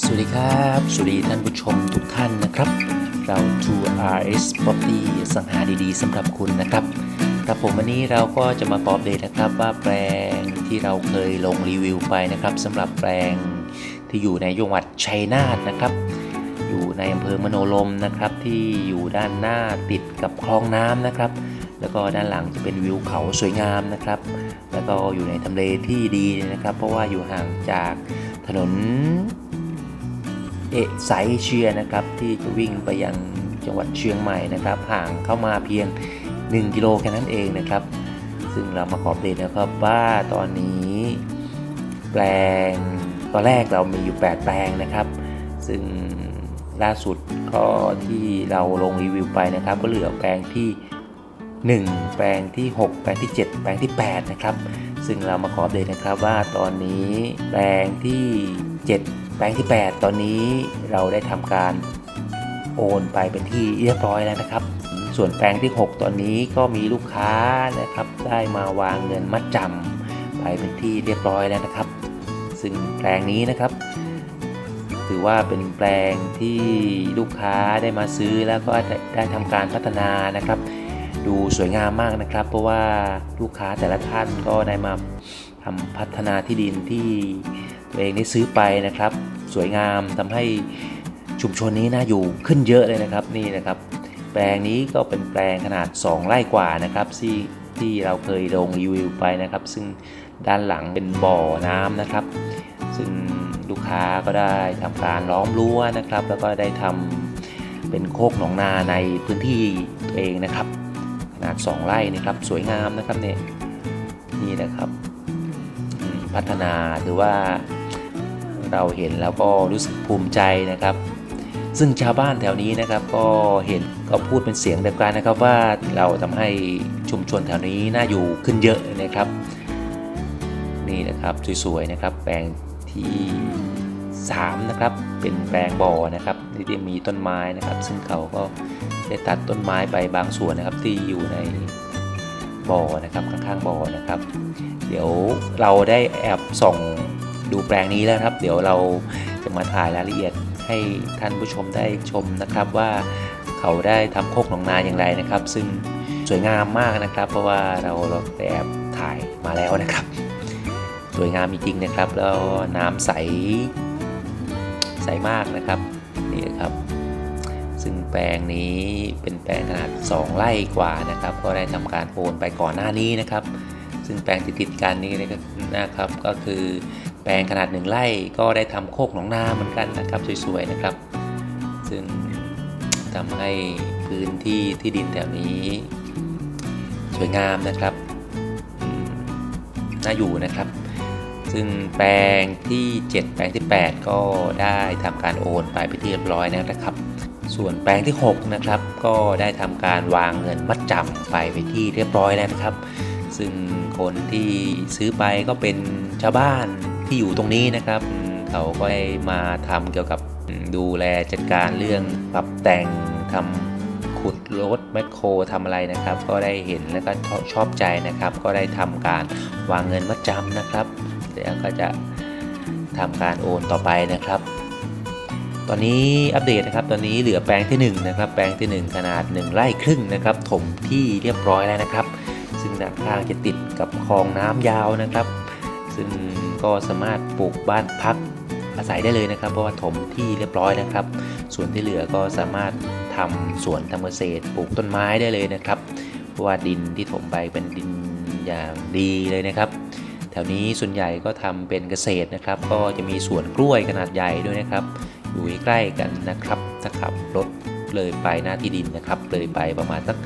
สวัสดีครับสวัสดีท่านผู้ชมทุกท่านนะครับ เรา 2RS Property สังหาดีๆสำหรับคุณนะครับครับผมวันนี้เราก็จะมาปอบเดตนะครับว่าแปลงที่เราเคยลงรีวิวไปนะครับสำหรับแปลงที่อยู่ในจังหวัดชัยนาทนะครับ อยู่ในอำเภอมโนลมนะครับ ที่อยู่ด้านหน้าติดกับคลองน้ำนะครับ แล้วก็ด้านหลังจะเป็นวิวเขาสวยงามนะครับ แล้วก็อยู่ในทำเลที่ดีนะครับ เพราะว่าอยู่ห่างจากถนน เอกสายเชียนะครับที่จะวิ่งไปยังจังหวัดเชียงใหม่นะครับ ห่างเข้ามาเพียง 1 กิโลแค่นั้นเองนะครับ ซึ่งเรามาขออัปเดตนะครับว่าตอนนี้แปลงตอนแรกเรามีอยู่ 8 แปลงนะครับ ซึ่งล่าสุดก็ที่เราลงรีวิวไปนะครับ ก็เหลือแปลงที่ 1 แปลงที่ 6 แปลงที่ 7 แปลงที่ 8 นะครับ ซึ่งเรามาขอเดตนะครับว่าตอนนี้แปลงที่ 7 แปลงที่ 8 ตอนนี้เราได้ทำการโอนไปเป็นที่เรียบร้อยแล้วนะครับ ส่วนแปลงที่ 6 ตอนนี้ก็มีลูกค้านะครับ ได้มาวางเงินมัดจำไปเป็นที่เรียบร้อยแล้วนะครับ ซึ่งแปลงนี้นะครับ ถือว่าเป็นแปลงที่ลูกค้าได้มาซื้อแล้วก็ได้ทำการพัฒนานะครับ ดูสวยงามมากนะครับ เพราะว่าลูกค้าแต่ละท่านก็ได้มา ทำพัฒนาที่ดินที่ตัวเองได้ซื้อไปนะครับ สวยงามทำให้ชุมชนนี้น่าอยู่ขึ้นเยอะเลยนะครับนี่นะครับ แปลงนี้ก็เป็นแปลงขนาด 2 ไร่กว่านะครับที่ที่เราเคยลงรีวิวไปนะครับ ซึ่งด้านหลังเป็นบ่อน้ำนะครับ ซึ่งลูกค้าก็ได้ทำการล้อมรั้วนะครับ แล้วก็ได้ทำเป็นโคกหนองนาในพื้นที่ตัวเองนะครับ ขนาด 2 ไร่นะครับสวยงามนะครับเนี่ยนี่นะครับ พัฒนาหรือว่าเราเห็นแล้วก็รู้สึกภูมิใจนะครับ ซึ่งชาวบ้านแถวนี้นะครับก็เห็นก็พูดเป็นเสียงเดียวกันนะครับว่าเราทำให้ชุมชนแถวนี้น่าอยู่ขึ้นเยอะนะครับ นี่นะครับสวยๆนะครับ แปลงที่3นะครับเป็นแปลงบ่อนะครับที่จะมีต้นไม้นะครับ ซึ่งเขาก็ได้ตัดต้นไม้ไปบางส่วนนะครับที่อยู่ใน บ่อนะครับข้างๆบ่อนะครับ เดี๋ยวเราได้แอบส่องดูแปลงนี้แล้วครับ เดี๋ยวเราจะมาถ่ายรายละเอียดให้ท่านผู้ชมได้ชมนะครับว่าเขาได้ทำโคกหนองนาอย่างไรนะครับ ซึ่งสวยงามมากนะครับ เพราะว่าเราเราแอบถ่ายมาแล้วนะครับ สวยงามจริงๆนะครับ แล้วน้ำใสใสมากนะครับ แปลงนี้เป็นแปลงขนาด 2 ไร่กว่านะครับ ก็ได้ทำการโอนไปก่อนหน้านี้นะครับ ซึ่งแปลงติดๆกันนี้นะครับ ก็คือแปลงขนาด 1 ไร่ก็ได้ทำโคกหนองนาเหมือนกันนะครับสวยๆนะครับ ซึ่งทำให้พื้นที่ที่ดินแถวนี้สวยงามนะครับน่าอยู่นะครับ ซึ่งแปลงที่ 7 แปลงที่ 8 ก็ได้ทำการโอนไปเป็นที่เรียบร้อยแล้วนะครับ ส่วนแปลงที่ 6 นะครับ ก็ได้ทำการวางเงินมัดจำไปไปที่เรียบร้อยแล้วนะครับ ซึ่งคนที่ซื้อไปก็เป็นชาวบ้านที่อยู่ตรงนี้นะครับ เขาก็มาทำเกี่ยวกับดูแลจัดการเรื่องปรับแต่งทำขุดรถแมคโครทำอะไรนะครับ ก็ได้เห็นแล้วก็ชอบใจนะครับ ก็ได้ทำการวางเงินมัดจำนะครับ เดี๋ยวก็จะทำการโอนต่อไปนะครับ ตอนนี้อัปเดตนะครับ ตอนนี้เหลือแปลงที่1นะครับ แปลงที่ 1 ขนาด 1 ไร่ครึ่งนะครับ ถมที่เรียบร้อยแล้วนะครับ ซึ่งด้านข้างจะติดกับคลองน้ำยาวนะครับ ซึ่งก็สามารถปลูกบ้านพักอาศัยได้เลยนะครับ เพราะว่าถมที่เรียบร้อยนะครับ ส่วนที่เหลือก็สามารถทำสวนทำเกษตรปลูกต้นไม้ได้เลยนะครับ เพราะว่าดินที่ถมไปเป็นดินอย่างดีเลยนะครับ แถวนี้ส่วนใหญ่ก็ทำเป็นเกษตรนะครับ ก็จะมีสวนกล้วยขนาดใหญ่ด้วยนะครับ อยู่ใกล้กันนะครับถ้าขับรถเลยไปหน้าที่ดินนะครับ เลยไปประมาณสัก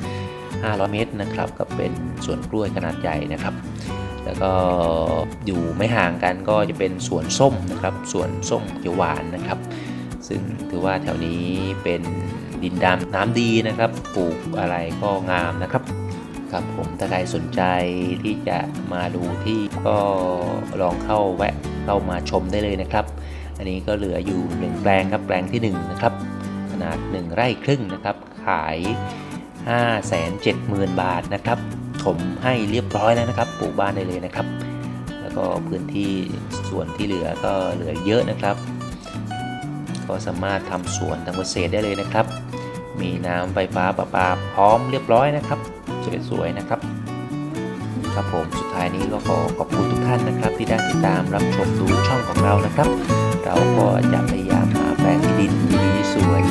500 เมตรนะครับ ก็เป็นสวนกล้วยขนาดใหญ่นะครับ แล้วก็อยู่ไม่ห่างกันก็จะเป็นสวนส้มนะครับสวนส้มเขียวหวานนะครับ ซึ่งถือว่าแถวนี้เป็นดินดำน้ำดีนะครับ ปลูกอะไรก็งามนะครับ ครับผมถ้าใครสนใจที่จะมาดูที่ก็ลองเข้าแวะเข้ามาชมได้เลยนะครับ อันนี้ก็เหลืออยู่ 1 แปลงครับแปลงที่ 1 นะครับ ขนาด 1 ไร่ครึ่งนะครับ ขาย 570,000 บาทนะครับถมให้เรียบร้อยแล้วนะครับปลูกบ้านได้เลยนะครับ แล้วก็พื้นที่ส่วนที่เหลือก็เหลือเยอะนะครับ ก็สามารถทำสวนทำเกษตรได้เลยนะครับ มีน้ำไฟฟ้าประปาพร้อมเรียบร้อยนะครับ สวยๆนะครับครับผมสุดท้ายนี้ก็ขอขอบคุณทุกท่านนะครับ ที่ได้ติดตามรับชมดูช่องของเรานะครับ เราก็จะพยายามหาแปลงที่ดินดีๆสวย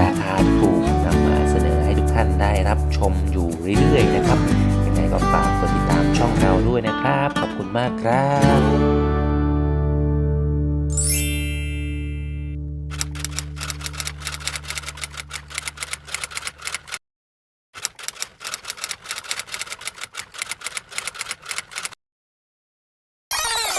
ราคาถูกนำมาเสนอให้ทุกท่านได้รับชมอยู่เรื่อยๆนะครับยังไงก็ฝากกดติดตามช่องเราด้วยนะครับ ขอบคุณมากครับ